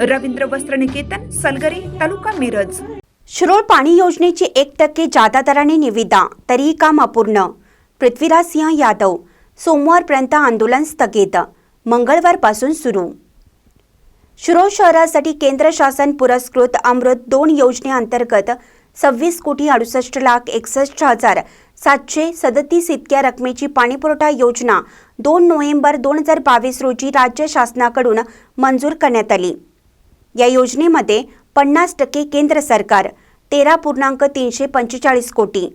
रवींद्र वस्त्र निकेतन सलगरी तालुका मिरज. शिरोळ पाणी योजनेची एक टक्के जादा दराने निविदा तरीही काम अपूर्ण. पृथ्वीराज सिंह यादव सोमवारपर्यंत आंदोलन स्थगित मंगळवारपासून सुरू. शिरोळ शहरासाठी केंद्र शासन पुरस्कृत अमृत दोन योजनेअंतर्गत सव्वीस कोटी अडुसष्ट लाख एकसष्ट हजार सातशे सदतीस इतक्या रकमेची पाणीपुरवठा योजना दोन नोव्हेंबर दोन हजार बावीस रोजी राज्य शासनाकडून मंजूर करण्यात आली. या योजनेमध्ये पन्नास टक्के केंद्र सरकार तेरा पूर्णांक तीनशे पंचेचाळीस कोटी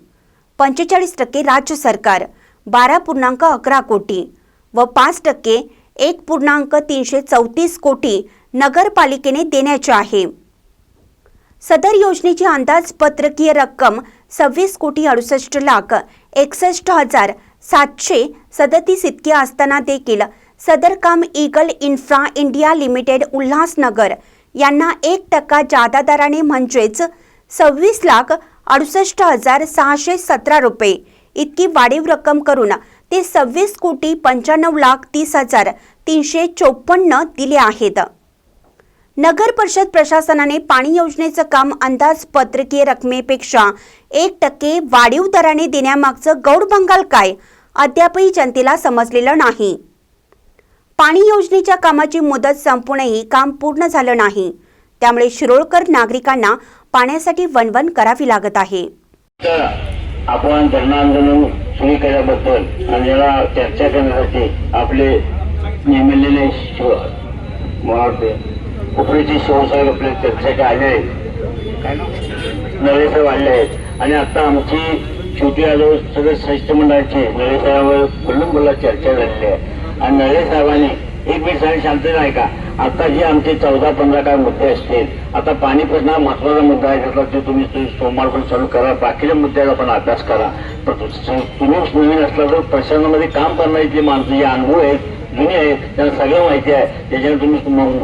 पंचेचाळीस टक्के राज्य सरकार बारा पूर्णांक अकरा कोटी व पाच टक्के एक पूर्णांक तीनशे चौतीस कोटी नगरपालिकेने देण्याचे आहे. सदर योजनेची अंदाजपत्रकीय रक्कम सव्वीस कोटी अडुसष्ट लाख एकसष्ट हजार सातशे सदतीस इतकी असताना देखील सदर काम eagle infra India limited Ulhasnagar यांना एक टक्का जादा दराने म्हणजेच सव्वीस लाख अडुसष्ट हजार सहाशे सतरा रुपये इतकी वाढीव रक्कम करून ते सव्वीस कोटी पंच्याण्णव लाख तीस हजार तीनशे चोपन्न दिले आहेत. नगर परिषद प्रशासनाने पाणी योजनेचं काम अंदाजपत्रकीय रकमेपेक्षा एक टक्के वाढीव दराने देण्यामागचं गौड बंगाल काय? अद्यापही जनतेला समजलेलं नाही. पाणी योजनेच्या कामाची मुदत संपूनही काम पूर्ण झालं नाही. त्यामुळे शिरोळकर नागरिकांना पाण्यासाठी वणवण करावी लागत आहे. आपण धरण आंदोलन सुरू केल्याबद्दल आणि याला चर्चा करण्यासाठी आपले नेमलेले उपरीचे शिवसाहेब आपले चर्चेसाठी आले आहेत. नळेसाहेब आले आहेत. आणि आता आमची छोटी आलो सगळे शिष्टमंडळाचे मंडळाचे नळेसाहेबांवर खुल्लून बोला चर्चा झालेली आहे. आणि नळेसाहेबांनी एक मिनिट साहेब शांतता नाही का? आता जे आमचे चौदा पंधरा काय मुद्दे असतील. आता पाणी प्रश्न हा महत्त्वाचा मुद्दा आहे. त्यातला ते तुम्ही तुम्ही सोमवार पण चालू करा. बाकीच्या मुद्द्याचा पण अभ्यास करा. पण तुम्ही नवीन असला तर प्रशासनामध्ये काम करणारी जी माणसं जे अनुभव आहेत जुने आहेत त्यांना सगळं माहिती आहे. त्याच्याने तुम्ही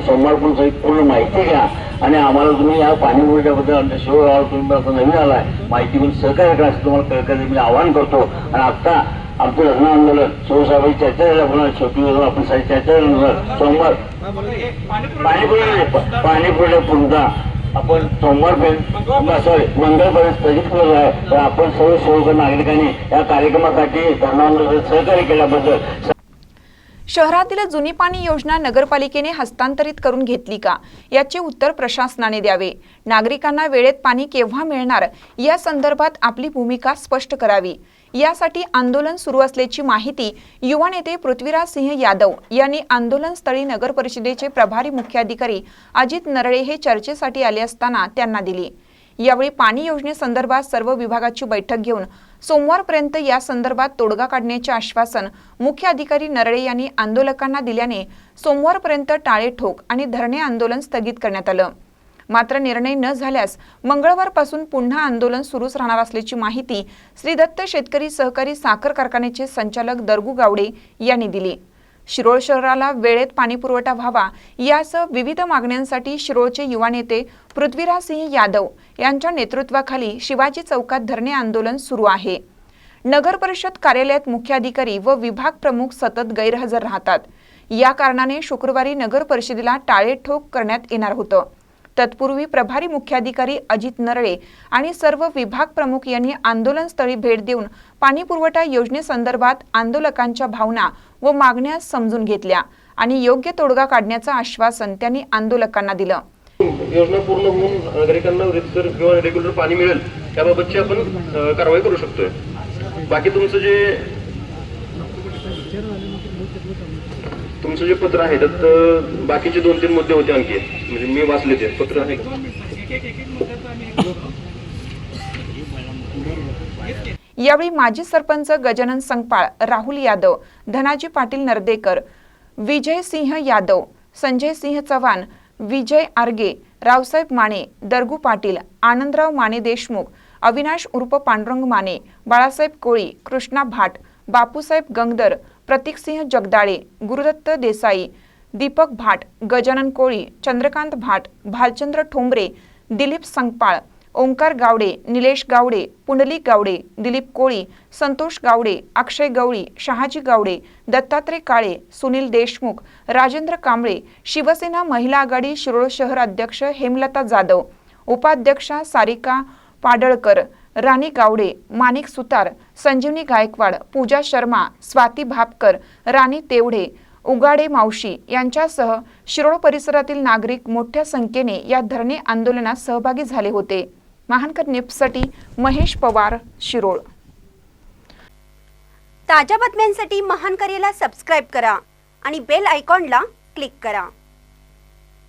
सोमवार पण सगळी पूर्ण माहिती घ्या. आणि आम्हाला तुम्ही या पाणी पुरवठ्याबद्दल आमच्या शिवगाव तुम्ही आता नवीन आलाय. माहिती पण सहकार्य करा असं तुम्हाला कळकळी मी आवाहन करतो. आणि आता आमचं लग्न आंदोलन झाल्या पुन्हा छोटी वगैरे आपण सारी चर्चा झाल्यानंतर सोमवार पाणी पुरवठा पाणी पुरवठा पुरवठा. आपण सोमवारपर्यंत सॉरी मंगळपर्यंत स्थगित केलेलं आहे. तर आपण सर्व शिवकर नागरिकांनी या कार्यक्रमासाठी धर्मांदोलन सहकार्य केल्याबद्दल शहरातील जुनी पाणी योजना नगरपालिकेने हस्तांतरित करून घेतली का? याचे उत्तर प्रशासनाने द्यावे. नागरिकांना वेळेत पाणी केव्हा मिळणार? या संदर्भात आपली भूमिका स्पष्ट करावी. यासाठी आंदोलन सुरू असल्याची माहिती युवा नेते पृथ्वीराज सिंह यादव यांनी आंदोलनस्थळी नगर परिषदेचे प्रभारी मुख्याधिकारी अजित नरळे हे चर्चेसाठी आले असताना त्यांना दिली. यावेळी पाणी योजनेसंदर्भात सर्व विभागाची बैठक घेऊन सोमवारपर्यंत या संदर्भात तोडगा काढण्याचे आश्वासन मुख्य अधिकारी नरळे यांनी आंदोलकांना दिल्याने सोमवारपर्यंत टाळे ठोक आणि धरणे आंदोलन स्थगित करण्यात आलं. मात्र निर्णय न झाल्यास मंगळवारपासून पुन्हा आंदोलन सुरूच राहणार असल्याची माहिती श्री दत्त शेतकरी सहकारी साखर कारखान्याचे संचालक दरगू गावडे यांनी दिली. शिरोळ शहराला वेळेत पाणीपुरवठा व्हावा यासह विविध मागण्यांसाठी शिरोळचे युवा नेते पृथ्वीराज सिंह यादव यांच्या नेतृत्वाखाली शिवाजी चौकात धरणे आंदोलन सुरू आहे. नगर परिषद कार्यालयात मुख्याधिकारी व विभाग प्रमुख सतत गैरहजर राहतात. या कारणाने शुक्रवारी नगर परिषदेला टाळेठोक करण्यात येणार होतं. तत्पूर्वी प्रभारी मुख्याधिकारी अजित नरळे आणि सर्व विभाग प्रमुख यांनी आंदोलनस्थळी भेट देऊन पाणीपुरवठा योजनेसंदर्भात आंदोलकांच्या भावना व मागण्या समजून घेतल्या आणि योग्य तोडगा काढण्याचं आश्वासन त्यांनी आंदोलकांना दिलं. योजना पूर्ण होऊन नागरिकांना किंवा रेग्युलर पाणी मिळेल त्याबाबतची आपण कारवाई करू शकतोय. बाकी तुमचं जे तुमचं जे पत्र आहे त्यात बाकीचे दोन तीन मुद्दे होते आणखी. म्हणजे मी वाचले ते. पत्र आहे यावेळी माजी सरपंच गजानन संगपाळ राहुल यादव धनाजी पाटील नरदेकर विजय सिंह यादव संजय सिंह चव्हाण विजय आर्गे रावसाहेब माने दरगू पाटील आनंदराव माने देशमुख अविनाश उर्फ पांडुरंग माने बाळासाहेब कोळी कृष्णा भाट बापूसाहेब गंगदर प्रतीकसिंह जगदाळे गुरुदत्त देसाई दीपक भाट गजानन कोळी चंद्रकांत भाट भालचंद्र ठोंबरे दिलीप संगपाळ ओंकार गावडे निलेश गावडे पुंडलिक गावडे दिलीप कोळी संतोष गावडे अक्षय गवळी शहाजी गावडे दत्तात्रय काळे सुनील देशमुख राजेंद्र कांबळे शिवसेना महिला आघाडी शिरोळ शहर अध्यक्ष हेमलता जाधव उपाध्यक्षा सारिका पाडळकर राणी गावडे माणिक सुतार संजीवनी गायकवाड पूजा शर्मा स्वाती भापकर राणी तेवढे उगाडे मावशी यांच्यासह शिरोळ परिसरातील नागरिक मोठ्या संख्येने या धरणे आंदोलनात सहभागी झाले होते. महानकर निप्ससाठी महेश पवार शिरोळ. ताज्या बातम्यांसाठी महानकरेला सबस्क्राईब करा आणि बेल आयकॉनला क्लिक करा.